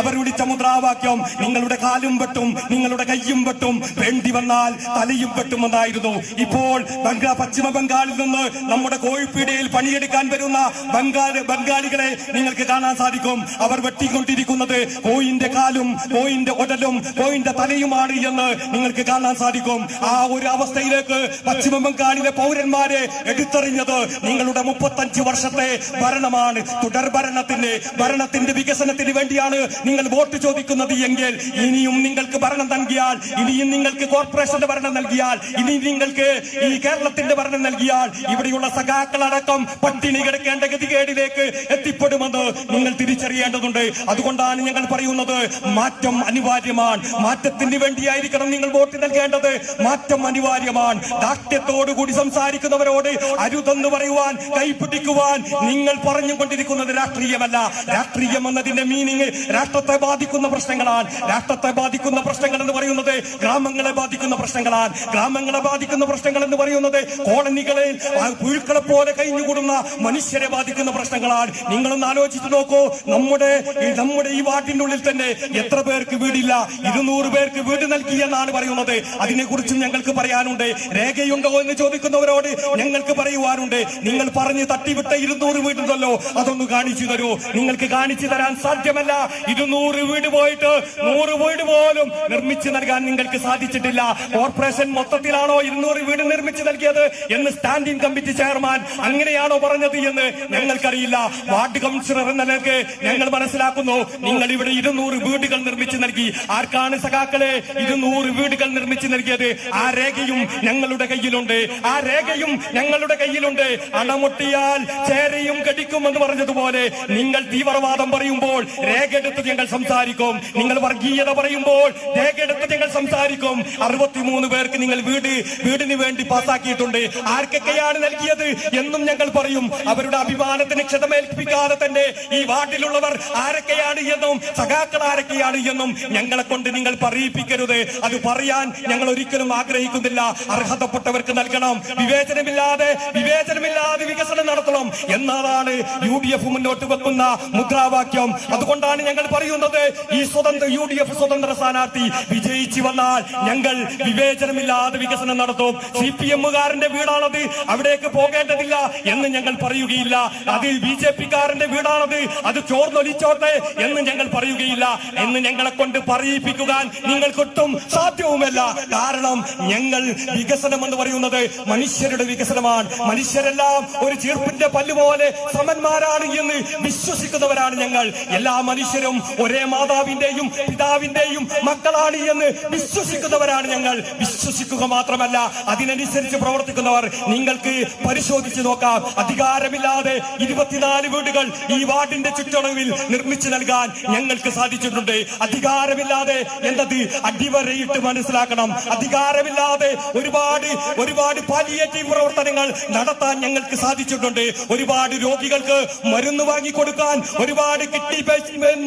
അവർ വിളിച്ച മുദ്രാവാക്യം നിങ്ങളുടെ കാലും വെട്ടും നിങ്ങളുടെ കയ്യും വെട്ടും. വേണ്ടി വന്നാൽ തലയും വെട്ടുമെന്നായിരുന്നു. ഇപ്പോൾ ബംഗാ പശ്ചിമ ബംഗാളിൽ നിന്ന് നമ്മുടെ കോഴിപ്പീടയിൽ പണിയെടുക്കാൻ വരുന്ന ബംഗാൾ ബംഗാളികളെ നിങ്ങൾക്ക് കാണാൻ സാധിക്കും. അവർ വെട്ടിക്കൊണ്ടിരിക്കുന്നത് കോയിന്റെ കാലും കോയിന്റെ ഉടലും കോയിന്റെ തലയുമാണ് എന്ന് നിങ്ങൾക്ക് കാണാൻ സാധിക്കും. ആ ഒരു അവസ്ഥയിലേക്ക് പശ്ചിമ ബംഗാളിലെ പൗരന്മാരെ എടുത്തെറിഞ്ഞത് നിങ്ങളുടെ മുപ്പത്തഞ്ച് വർഷത്തെ ഭരണമാണ്. തുടർ ഭരണത്തിന്റെ ഭരണത്തിന്റെ വികസനത്തിന് വേണ്ടിയാണ് നിങ്ങൾ വോട്ട് ചോദിക്കുന്നത് എങ്കിൽ ഇനിയും നിങ്ങൾക്ക് ഭരണം നൽകിയാൽ ഇനിയും നിങ്ങൾക്ക് കോർപ്പറേഷന്റെ ഭരണം നൽകിയാൽ ഇനി നിങ്ങൾക്ക് ഈ കേരളത്തിന്റെ ഭരണം നൽകിയാൽ ഇവിടെയുള്ള സഖാക്കളടക്കം പട്ടിണി കിടക്കേണ്ട ഗതികേടിലേക്ക് എത്തിപ്പെടുമെന്ന് നിങ്ങൾ തിരിച്ചറിയേണ്ടതുണ്ട്. അതുകൊണ്ടാണ് ഞങ്ങൾ പറയുന്നത് മാറ്റം അനിവാര്യമാണ്. മാറ്റത്തിന് വേണ്ടിയായിരിക്കണം നിങ്ങൾ വോട്ട് നൽകേണ്ടത്. മാറ്റം അനിവാര്യമാണ്. ദാഷ്ട്യത്തോടുകൂടി സംസാരിക്കുന്നവരോട് അരുതെന്ന് പറയുവാൻ കൈപ്പിടിക്കുവാൻ നിങ്ങൾ പറഞ്ഞുകൊണ്ടിരിക്കുന്നത് രാഷ്ട്രീയമല്ല. രാഷ്ട്രീയം എന്നതിന്റെ മീനിങ് രാഷ്ട്രത്തെ ബാധിക്കുന്ന പ്രശ്നങ്ങളാണ് രാഷ്ട്രത്തെ ബാധിക്കുന്ന പ്രശ്നങ്ങൾ എന്ന് പറയുന്നത് ഗ്രാമങ്ങളെ ബാധിക്കുന്ന പ്രശ്നങ്ങളാണ് ഗ്രാമങ്ങളെ ബാധിക്കുന്ന പ്രശ്നങ്ങൾ എന്ന് പറയുന്നത് കോളനികളിൽ പുഴുക്കളെ പോലെ കഴിഞ്ഞുകൂടുന്ന മനുഷ്യരെ ബാധിക്കുന്ന പ്രശ്നങ്ങളാണ് നിങ്ങളൊന്ന് ആലോചിച്ച് നോക്കൂ നമ്മുടെ നമ്മുടെ ഈ വാട്ടിന്റെ ഉള്ളിൽ തന്നെ എത്ര പേർക്ക് വീടില്ല? ഇരുന്നൂറ് പേർക്ക് വീട് നൽകി എന്നാണ് പറയുന്നത്. അതിനെക്കുറിച്ചും ഞങ്ങൾക്ക് പറയാനുണ്ട്. രേഖയുണ്ടോ എന്ന് ചോദിക്കുന്നവരോട് ഞങ്ങൾക്ക് പറയുവാനുണ്ട്. നിങ്ങൾ പറഞ്ഞ് തട്ടിവിട്ട ഇരുന്നൂറ് വീടുണ്ടല്ലോ അതൊന്ന് കാണിച്ചു തരൂ. നിങ്ങൾക്ക് കാണിച്ചു തരാൻ സാധ്യമല്ല. ഇരുന്നൂറ് വീട് പോയിട്ട് നൂറ് വീട് പോലും നിർമ്മിച്ചു നൽകാൻ നിങ്ങൾക്ക് സാധിച്ചിട്ടില്ല. കോർപ്പറേഷൻ മൊത്തത്തിലാണോ ഇരുന്നൂറ് വീട് നിർമ്മിച്ചു നൽകിയത് എന്ന് സ്റ്റാൻഡിംഗ് കമ്മിറ്റി ചെയർമാൻ അങ്ങനെയാണോ പറഞ്ഞത് എന്ന് ഞങ്ങൾക്കറിയില്ല. വാർഡ് കൗൺസിലർ എന്ന നിലയ്ക്ക് ഞങ്ങൾ മനസ്സിലാക്കുന്നു. നിങ്ങൾ ഇവിടെ ഇരുന്നൂറ് വീടുകൾ നിർമ്മിച്ചു നൽകി. ആർക്കാണ് സഖാക്കളെ ഇരുന്നൂറ് വീടുകൾ നിർമ്മിച്ചു നൽകിയത്? ആ രേഖയും ഞങ്ങളുടെ കയ്യിലുണ്ട്. ആ രേഖയും ഞങ്ങളുടെ കയ്യിലുണ്ട്. അണമുട്ടിയാൽ ചേരയും കടിക്കും എന്ന് പറഞ്ഞതുപോലെ നിങ്ങൾ തീവ്രവാദം പറയുമ്പോൾ രേഖ എടുത്ത് ഞങ്ങൾ സംസാരിക്കും. നിങ്ങൾ വർഗീയത പറയുമ്പോൾ രേഖ എടുത്ത് ഞങ്ങൾ സംസാരിക്കും. അറുപത്തിമൂന്ന് പേർക്ക് നിങ്ങൾ വീട് വീടിന് വേണ്ടി പാസാക്കിയിട്ടുണ്ട് ആർക്കൊക്കെയാണ് നൽകിയത് എന്നും ഞങ്ങൾ പറയും. അവരുടെ അഭിമാനത്തിന് ക്ഷതമേൽപ്പിക്കാതെ തന്നെ ഈ വാർഡിലുള്ളവർ ആരൊക്കെയാണ് എന്നും സഖാക്കൾ ആരൊക്കെയാണ് എന്നും ഞങ്ങളെ കൊണ്ട് നിങ്ങൾ പറയിപ്പിക്കരുത്. അത് പറയാൻ ഞങ്ങൾ ഒരിക്കലും ആഗ്രഹിക്കുന്നില്ല. അർഹതപ്പെട്ടവർക്ക് നൽകണം. വിവേചനമില്ലാതെ വിവേചനമില്ലാതെ വികസനം നടത്തണം. എന്നതാണ് യു ഡി എഫ് മുന്നോട്ട് വെക്കുന്ന മുദ്രാവാക്യം. അതുകൊണ്ടാണ് ഞങ്ങൾ പറയുന്നത് ഈ സ്വതന്ത്ര യു ഡി എഫ് സ്വതന്ത്ര സ്ഥാനാർത്ഥി വിജയിച്ചു വന്നാൽ ഞങ്ങൾ വിവേചനമില്ലാതെ വികസനം നടത്തും. സി പി എമ്മുകാരന്റെ വീടാണത്. അവിടേക്ക് പോകേണ്ടതില്ല എന്ന് ഞങ്ങൾ പറയുകയില്ല. അതിൽ ബി ജെ പിക്കാരന്റെ വീടാണത്. അത് ചോർന്നൊലിച്ചോട്ടെ എന്ന് ഞങ്ങൾ പറയുകയില്ല. എന്ന് ഞങ്ങളെ കൊണ്ട് പറയിപ്പിക്കുവാൻ നിങ്ങൾക്കൊട്ടും സാധ്യവുമല്ല. കാരണം ഞങ്ങൾ വികസനം എന്ന് പറയുന്നത് മനുഷ്യരുടെ വികസനമാണ്. മനുഷ്യരെല്ലാം ഒരു ചീർപ്പിന്റെ പല്ലുപോലെ സമന്മാരാണ് എന്ന് വിശ്വസിക്കുന്നവരാണ് ഞങ്ങൾ. എല്ലാ മനുഷ്യരും ഒരേ മാതാവിന്റെയും പിതാവിന്റെയും മക്കളാണ് എന്ന് വിശ്വസിക്കുന്നവരാണ് ഞങ്ങൾ. വിശ്വസിക്കുക മാത്രമല്ല അതിനനുസരിച്ച് പ്രവർത്തിക്കുന്നവർ. നിങ്ങൾക്ക് പരിശോധിച്ചു നോക്കാം. അധികാരമില്ലാതെ ഇരുപത്തിനാല് വീടുകൾ ഈ വാർഡിന്റെ ചുറ്റളവിൽ നിർമ്മിച്ചു നൽകാൻ ഞങ്ങൾക്ക് സാധിച്ചിട്ടുണ്ട്. അധികാരമില്ലാതെ എന്നത് അടിവരയിട്ട് മനസ്സിലാക്കണം. അധികാരമില്ലാതെ ഒരുപാട് ഒരുപാട് പാലിയേറ്റീവ് പ്രവർത്തനങ്ങൾ നടത്താൻ ഞങ്ങൾക്ക് സാധിച്ചിട്ടുണ്ട്. ഒരുപാട് രോഗികൾക്ക് മരുന്ന് വാങ്ങിക്കൊടുക്കാൻ ഒരുപാട് കിഡ്നി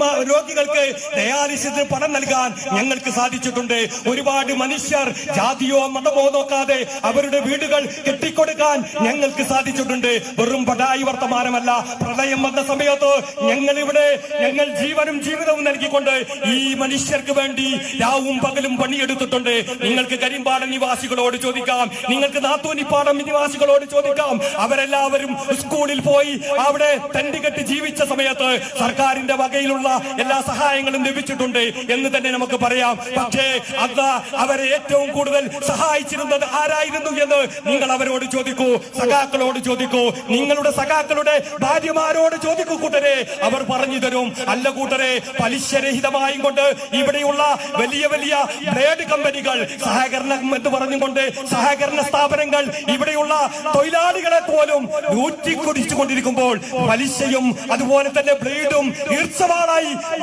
രോഗികൾക്ക് ഡയാലിസിസ് പണം നൽകാൻ ഞങ്ങൾക്ക് സാധിച്ചിട്ടുണ്ട്. ഒരുപാട് മനുഷ്യർ ജാതിയോ മതമോ നോക്കാതെ അവരുടെ വീടുകൾ കെട്ടിക്കൊടുക്കാൻ ഞങ്ങൾക്ക് സാധിച്ചിട്ടുണ്ട്. വെറും പടായി വർത്തമാനമല്ല. പ്രളയം വന്ന സമയത്ത് ഞങ്ങൾ ഇവിടെ ഞങ്ങൾ ജീവനും ജീവിതവും നൽകിക്കൊണ്ട് ഈ മനുഷ്യർക്ക് വേണ്ടി രാവും പകലും പണിയെടുത്തിട്ടുണ്ട്. നിങ്ങൾക്ക് കരിമ്പാട നിവാസികളോട് ചോദിക്കാം. നിങ്ങൾക്ക് നാത്തൂനിപ്പാടം നിവാസികളോട് ചോദിക്കാം. അവരെല്ലാവരും സ്കൂളിൽ പോയി അവിടെ തണ്ടികെട്ട് ജീവിച്ച സമയത്ത് സർക്കാരിന്റെ വകയിലുള്ള എല്ലാ സഹായങ്ങളും ലഭിച്ചിട്ടുണ്ട് എന്ന് തന്നെ നമുക്ക് പറയാം. പക്ഷേ അന്ന് അവരെ ഏറ്റവും കൂടുതൽ സഹായിച്ചിരുന്നത് ആരായിരുന്നു എന്ന് നിങ്ങൾ അവരോട് ചോദിക്കൂ സഖാക്കളോട് ചോദിക്കൂ. നിങ്ങളുടെ സഖാക്കളുടെ ഭാര്യമാരോട് ചോദിക്കൂ കൂട്ടരെ. അവർ പറഞ്ഞു തരും അല്ല കൂട്ടരെ പലിശരഹിതമായും കൊണ്ട് ഇവിടെയുള്ള വലിയ വലിയ ബ്ലേഡ് കമ്പനികൾ സഹകരണം എന്ന് പറഞ്ഞുകൊണ്ട് സഹകരണ സ്ഥാപനങ്ങൾ ഇവിടെയുള്ള തൊഴിലാളികളെ പോലും ഊറ്റിക്കുടിച്ചു കൊണ്ടിരിക്കുമ്പോൾ പലിശയും അതുപോലെ തന്നെ ബ്ലേഡും ഈർച്ചവാളായി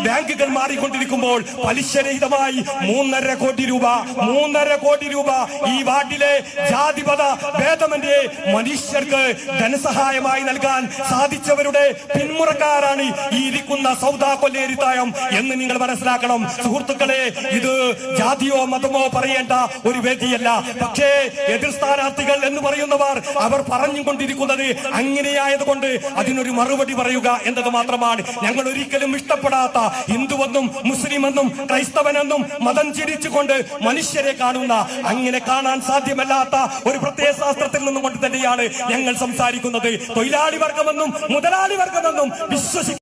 ബാങ്കുകൾ മാറിക്കൊണ്ടിരിക്കുമ്പോൾ പലിശരഹിതമായി മൂന്നര കോടി രൂപ മൂന്നര കോടി രൂപ ഈ വാർഡിലെ ജാതിപത ഭേദമന്റെ മനുഷ്യർക്ക് ധനസഹായമായി നൽകാൻ സാധിച്ചവരുടെ പിന്മുറക്കാരാണ് ഈ സൗദാ കൊല്ലേരിത്തായം എന്ന് നിങ്ങൾ മനസ്സിലാക്കണം. സുഹൃത്തുക്കളെ ഇത് ജാതിയോ മതമോ പറയേണ്ട ഒരു വേദിയല്ല. പക്ഷേ എതിർ സ്ഥാനാർത്ഥികൾ എന്ന് പറയുന്നവർ അവർ പറഞ്ഞു പറഞ്ഞുകൊണ്ടിരിക്കുന്നത് അങ്ങനെയായതുകൊണ്ട് അതിനൊരു മറുപടി പറയുക എന്നത് മാത്രമാണ്. ഞങ്ങൾ ഒരിക്കലും ഇഷ്ടപ്പെടാത്ത ഹിന്ദുവെന്നും മുസ്ലിമെന്നും ക്രൈസ്തവനെന്നും മതം ചിരിച്ചുകൊണ്ട് മനുഷ്യരെ കാണുന്ന അങ്ങനെ കാണാൻ സാധ്യമല്ലാത്ത ഒരു പ്രത്യയ ശാസ്ത്രത്തിൽ നിന്നും കൊണ്ട് തന്നെയാണ് ഞങ്ങൾ സംസാരിക്കുന്നത്. തൊഴിലാളി വർഗമെന്നും മുതലാളി വർഗമെന്നും വിശ്വസിക്കുന്ന